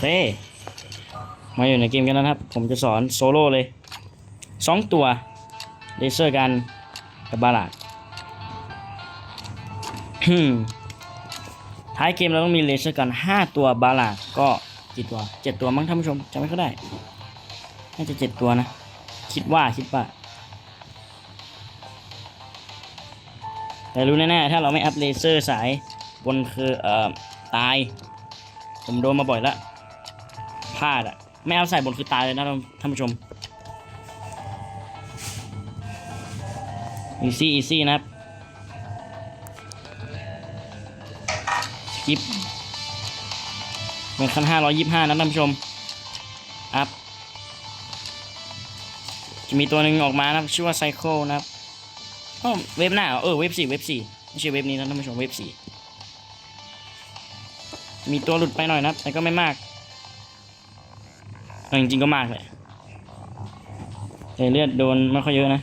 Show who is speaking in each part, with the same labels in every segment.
Speaker 1: เค มาอยู่ในเกมกันแล้วนะครับ ผมจะสอนโซโล่เลยสองตัวเลเซอร์กันกับบาลาดท้ายเกมเราต้องมีเลเซอร์กัน 5 ตัวบาลาดก็กี่ตัว 7 ตัวมั้งท่านผู้ชมจำไม่ค่อยได้ น่าจะ 7 ตัวนะ คิดว่าคิดว่า แต่รู้แน่ๆถ้าเราไม่อัพเลเซอร์สายบนคือเอ่อตาย ผมโดนมาบ่อยละ พลาดอะไม่เอาใสายบนคือตายเลยนะท่านผู้ชมอีซี่อีซี่นะครับสกิปเป็นขั้นห้าร้อยยี่ห้านะท่านผู้ชมอัพจะมีตัวหนึ่งออกมานะครับชื่อว่าไซโคนะครับอ๋อเว็บหน้าเอเออเว็บสี่เว็บสี่ไม่ใช่เว็บนี้นะท่านผู้ชมเว็บสี่มีตัวหลุดไปหน่อยนะครับแต่ก็ไม่มาก เอาจริงๆก็มากเลยแต่เลือดโดนไม่ค่อยเยอะนะ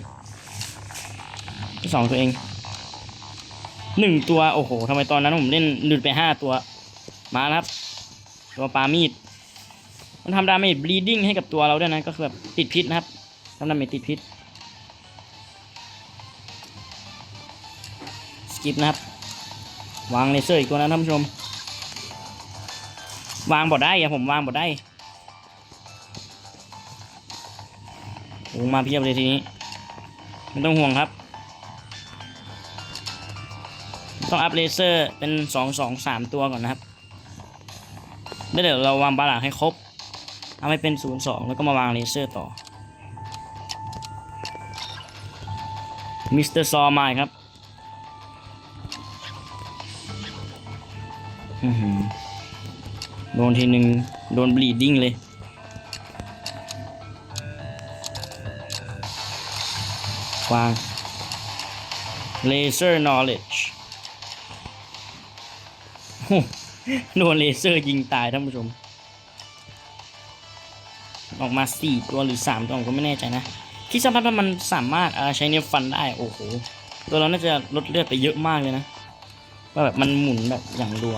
Speaker 1: สองตัวเองหนึ่งตัว โอ้โหทำไมตอนนั้นผมเล่นหลุดไปห้าตัว มาแล้วครับ ตัวปลามีด มันทำดาเมจ bleeding ให้กับตัวเราด้วยนะ ก็คือแบบติดพิษนะครับทำดาเมจติดพิษ สกิปนะครับ วางเลเซอร์อีกตัวนะท่านผู้ชม วางบอดได้อะผมวางบอดได้ โอ้มาเพียบเลยทีนี้ไม่ต้องห่วงครับ ต้องอัพเลเซอร์เป็นสองสองสามตัวก่อนนะครับแล้วเดี๋ยวเราวางบาลานให้ครบเอาให้เป็นศูนย์สองแล้วก็มาวางเลเซอร์ต่อมิสเตอร์ซอมาครับอื้อหือโดนทีหนึ่งโดนบลีดดิ้งเลย วาง Laser Knowledge โดนเลเซอร์ยิงตายท่านผู้ชม ออกมาสี่ตัวหรือสามตัวผมก็ไม่แน่ใจนะ ที่สำคัญว่มันสามารถใช้เนื้อฟันได้ โอ้โห ตัวเราน่าจะลดเลือดไปเยอะมากเลยนะว่าแบบมันหมุนแบบอย่างรัว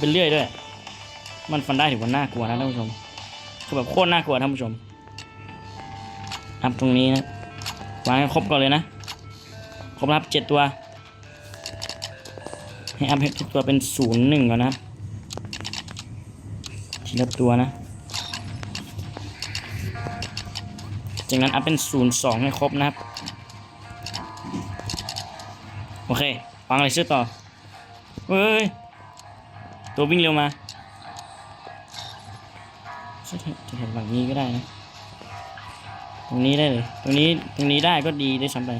Speaker 1: เป็นเลื่อยด้วย มันฟันได้ถือว่าน่ากลัวนะท่านผู้ชม คือแบบโคตรน่ากลัวท่านผู้ชมอัพตรงนี้นะ วางให้ครบก่อนเลยนะ ครบครับเจ็ดตัว ให้อัพให้ทุกตัวเป็นศูนย์หนึ่งก่อนนะครับ ทีละตัวนะ จากนั้นอัพเป็นศูนย์สองให้ครบนะครับ โอเควางอะไรชื่อต่อ เฮ้ย ตัววิ่งเร็วมาจะแถวหลังนี้ก็ได้นะ ตรงนี้ได้เลย ตรงนี้ตรงนี้ได้ก็ดีได้วยซ้ำไป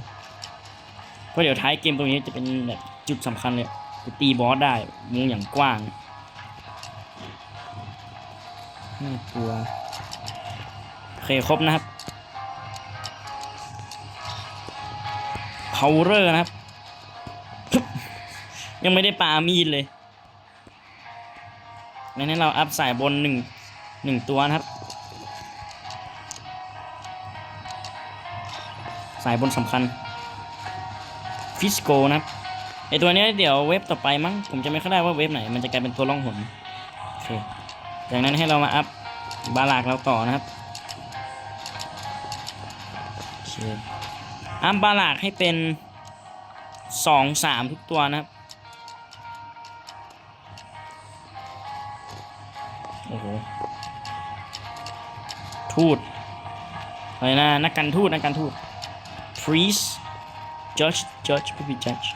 Speaker 1: เพราะเดี๋ยวท้ายเกมตรงนี้จะเป็นแบบจุดสำคัญเลยคือตีบอสได้มุงอย่างกว้างห้าตัวโอเคครบนะครับ power นะครับ ยังไม่ได้ปามีดเลยงั้นเราอัพสายบนหนึ่งหนึ่งตัวนะครับ สายบนสำคัญฟิสโกนะครับไอตัวเนี้ยเดี๋ยวเว็บต่อไปมั้งผมจะไม่เข้าได้ว่าเว็บไหน มันจะกลายเป็นตัวล่องหนโอเคจากนั้นให้เรามาอัพบาลากเราต่อนะครับโอเคอัพบาลากให้เป็นสองสามทุกตัวนะครับโอ้โหทูตอะไรนะนักการทูตนักการทูต priest judge judge ผู้พิ judge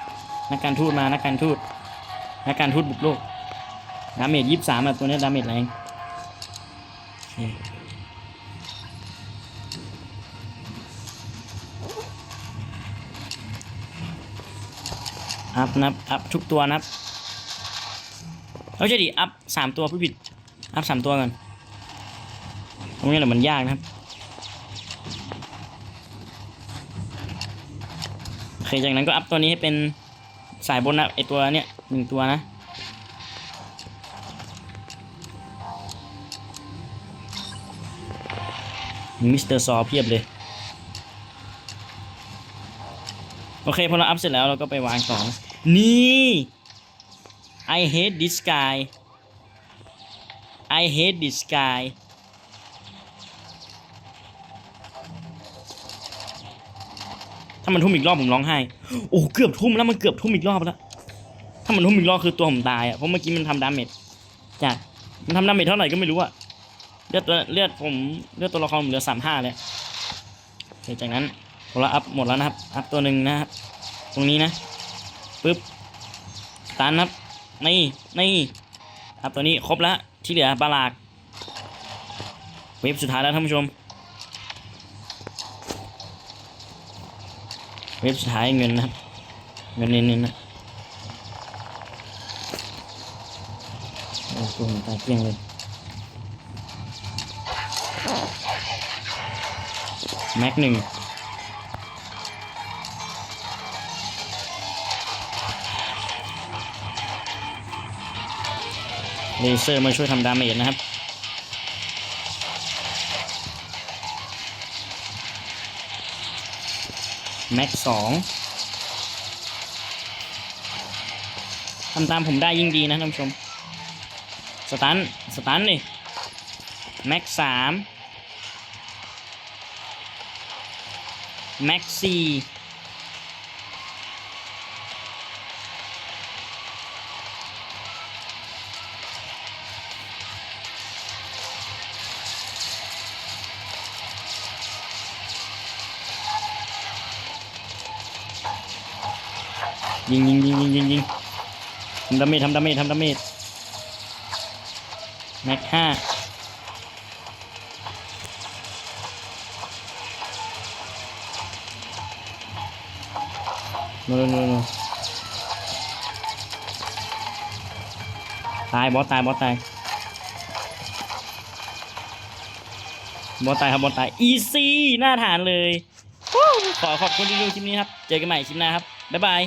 Speaker 1: นักการทูตมานักการทูตนักการทูตบุกโลกดาเมจยี่สามแบบตัวนี้ดาเมจแรงอัพนับอัพทุกตัวนับเอาใช่ดิอัพสามตัวผู้ผิดอัพสามตัวก่อนตรงนี้แหละมันยากนะครับ จากนั้นก็อัพตัวนี้ให้เป็นสายบนนะไอตัวเนี้ยหนึ่งตัวนะ มิสเตอร์ซอเพียบเลย โอเคพอเราอัพเสร็จแล้วเราก็ไปวางต่อนะนี่ I hate this guy I hate this guy ถ้ามันทุ่มอีกรอบผมร้องไห้ โอ้เกือบทุ่มแล้วมันเกือบทุ่มอีกรอบแล้ว ถ้ามันทุ่มอีกรอบคือตัวผมตายอะ เพราะเมื่อกี้มันทำดาเมจจากมันทำดาเมจเท่าไหร่ก็ไม่รู้อะ เลือดตัวเลือดผมเลือดตัวละครผมเหลือสามห้าเลยโอเคจากนั้นผมละอัพหมดแล้วนะครับ อัพตัวหนึ่งนะครับ ตรงนี้นะปึ๊บตันครับ นี่ นี่ครับตัวนี้ครบแล้ว ที่เหลือบาลาก เวฟสุดท้ายแล้วท่านผู้ชม เว็บสุดท้ายเงินนะครับ เงินเน้นๆนะโอ้โหตายเกลี้ยงเลยแม็กหนึ่งเลเซอร์มาช่วยทำดาเมจนะครับ แม็กสองทำตามผมได้ยิ่งดีนะท่านผู้ชม สตัน สตันนี่แม็กสามแม็กสี่ ยิงยิงยิงยิงยิงยิงทำดาเมจทำดาเมจทำดาเมจแม็กห้าโนโนโนโนตายบอสตายบอสตายบอสตายครับบอสตายอีซี่หน้าฐานเลยขอขอบคุณที่ดูคลิปนี้ครับ เจอกันใหม่คลิปหน้าครับ บ๊ายบาย